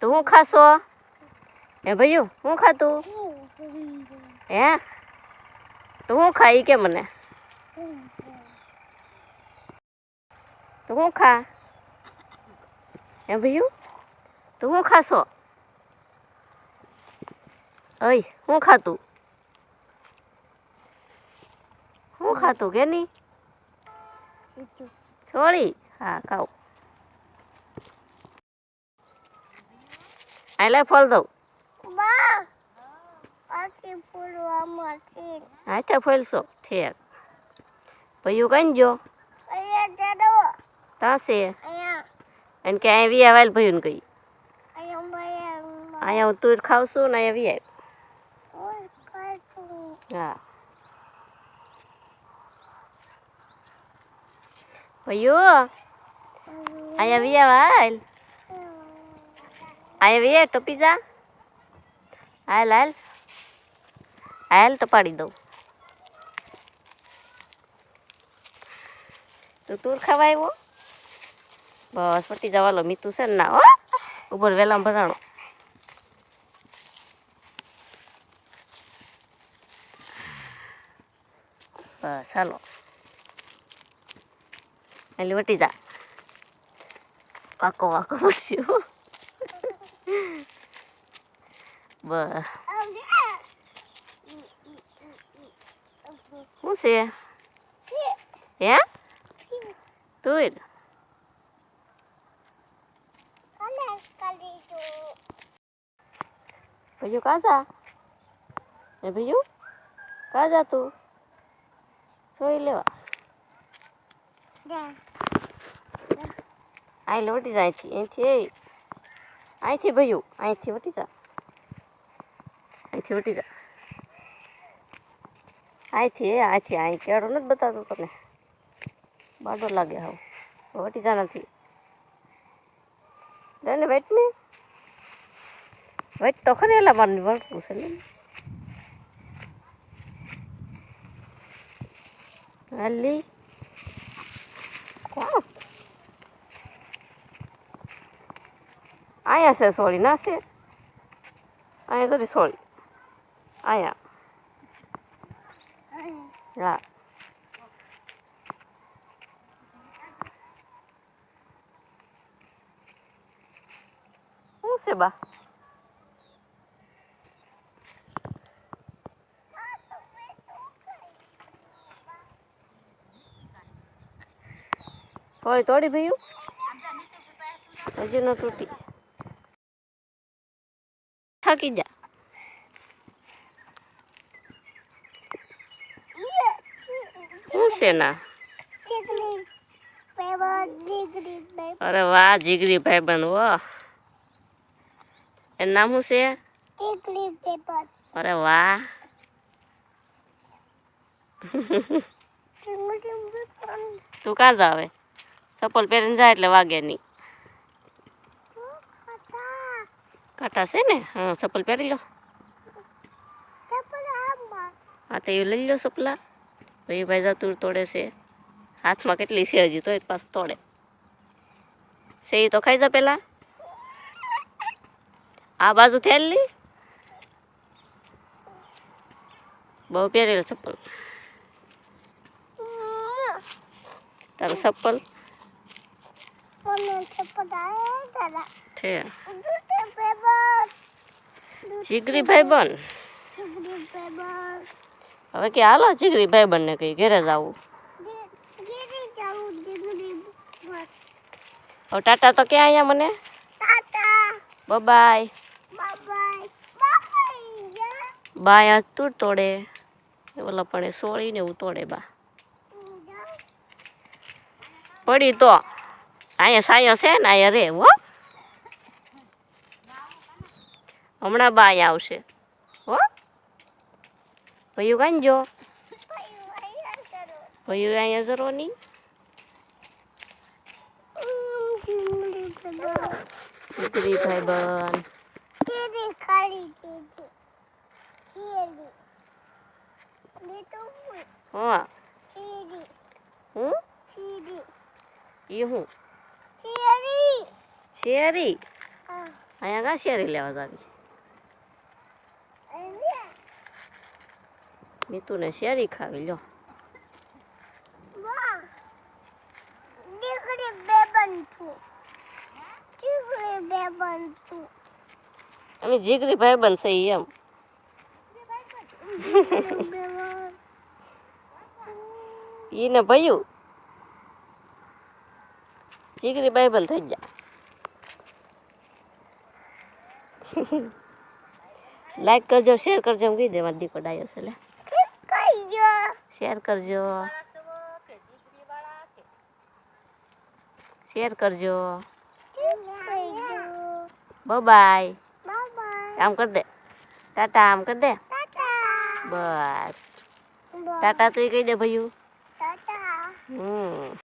તો હું ખાશો? હે ભૈયું હું ખાતું હે? તો હું ખાઈ કે મને? તો હું ખા? હે ભૈયું તો હું ખાશો? ઓય હું ખાતું હું ખાતું કે નહીં? છોડી. હા ખાવ આ લે ફળ દઉં. હાથે ફોલશો ઠેક. ભૈયું કઈ જો તાસે એને કે અહીંયા વિયા વાલ ભયું કહી. અહીંયા હું તું ખાવશું ને અહીંયા વી આવ હા. ભયું અહીંયા વિયા આવ હાલ વે ટપી જા હાલ હાલ. હાલ, તો પાડી દઉં. તું તુર ખાવા આવ્યો બસ, પટી જવાલો મીતું છે ને ના, હો. ઉપર વેલામ ભરાણો. બસ, હાલો. એટલે વટી જા. વાકો વાકો મળશું બસ શું છે હે તું ભૈયું કા જા એ ભૈયું કા જા તું સોઈ લેવા અહીં વટી જા અહીંથી અહીંથી એ અહીંથી ભયું, અહીંથી વટી જા. અહીંથી વટી જા. અહીંથી અહીંથી, અહીં કેળો નથી બતાવતો તને. બાડો લાગે હાવ. વટી જા નથી. ને વેટ ને. વેટ તો ખરી એલા મારની વળતું છે ને. હાલી. કોણ? અહીંયા છે સોરી ના છે અહીંયા કરી સોરી અહીંયા હા શું છે બા સોળી તોડી ભાઈ હજી ન તૂટી થાકી જા. શું છે ના? અરે વાહ જીગરી ભાઈબંધ વો એનું નામ શું છે? અરે વાહ. તું કાં જાવે? ચપ્પલ પહેરીને જાય એટલે વાગે નહીં. કાંટા છે ને? હા, ચપ્પલ પહેરી લો. હા, તો એ લઈ લો સપલા. ભાઈ ભાઈ જતું તોડે છે. હાથમાં કેટલી છે હજી તો એક પાસ તોડે. છે તો ખાઈ જા પેલા. આ બાજુ થેલી બહુ પહેરેલ ચપ્પલ. તારું ચપ્પલ? છે. જીગરી ભાઈ બન હવે કે હાલો જીગરી ભાઈ બંને કઈ ઘરે જવું હવે ટાટા તો ક્યાં અહીંયા મને? બાય બાય તું તોડે. ઓલા પણ સોળી સોળીને એવું તોડે બા. પડી તો. અહીંયા સાયો છે ને અહીંયા રે હો. હમણાં બા અહીંયા આવશે. હો? ભયું કાંઈ જો. ભયું અહીંયા જરો નહીં. દીકરી ભાઈ બન. હા. હું? એ હું? શેરી. અહીંયા ઘા શેરી લેવા જાવી નીતુને શેરી ખાવી લો દીકરી બે બનતું દીકરી બે બનતું અમે જીગરી ભાઈ બનશે એમ. ઈને ભયું? જીગરી ભાઈ બંધ થઈ ગયા. લાઈક કરજો શેર કરજો એમ કહી દેવા દીકો ડાયો છે જો શેર કરજો. શેર કરજો. બાય આમ કર દે. ટાટા આમ કર દે. બસ. ટાટા તું કહી દે ભાઈ હમ.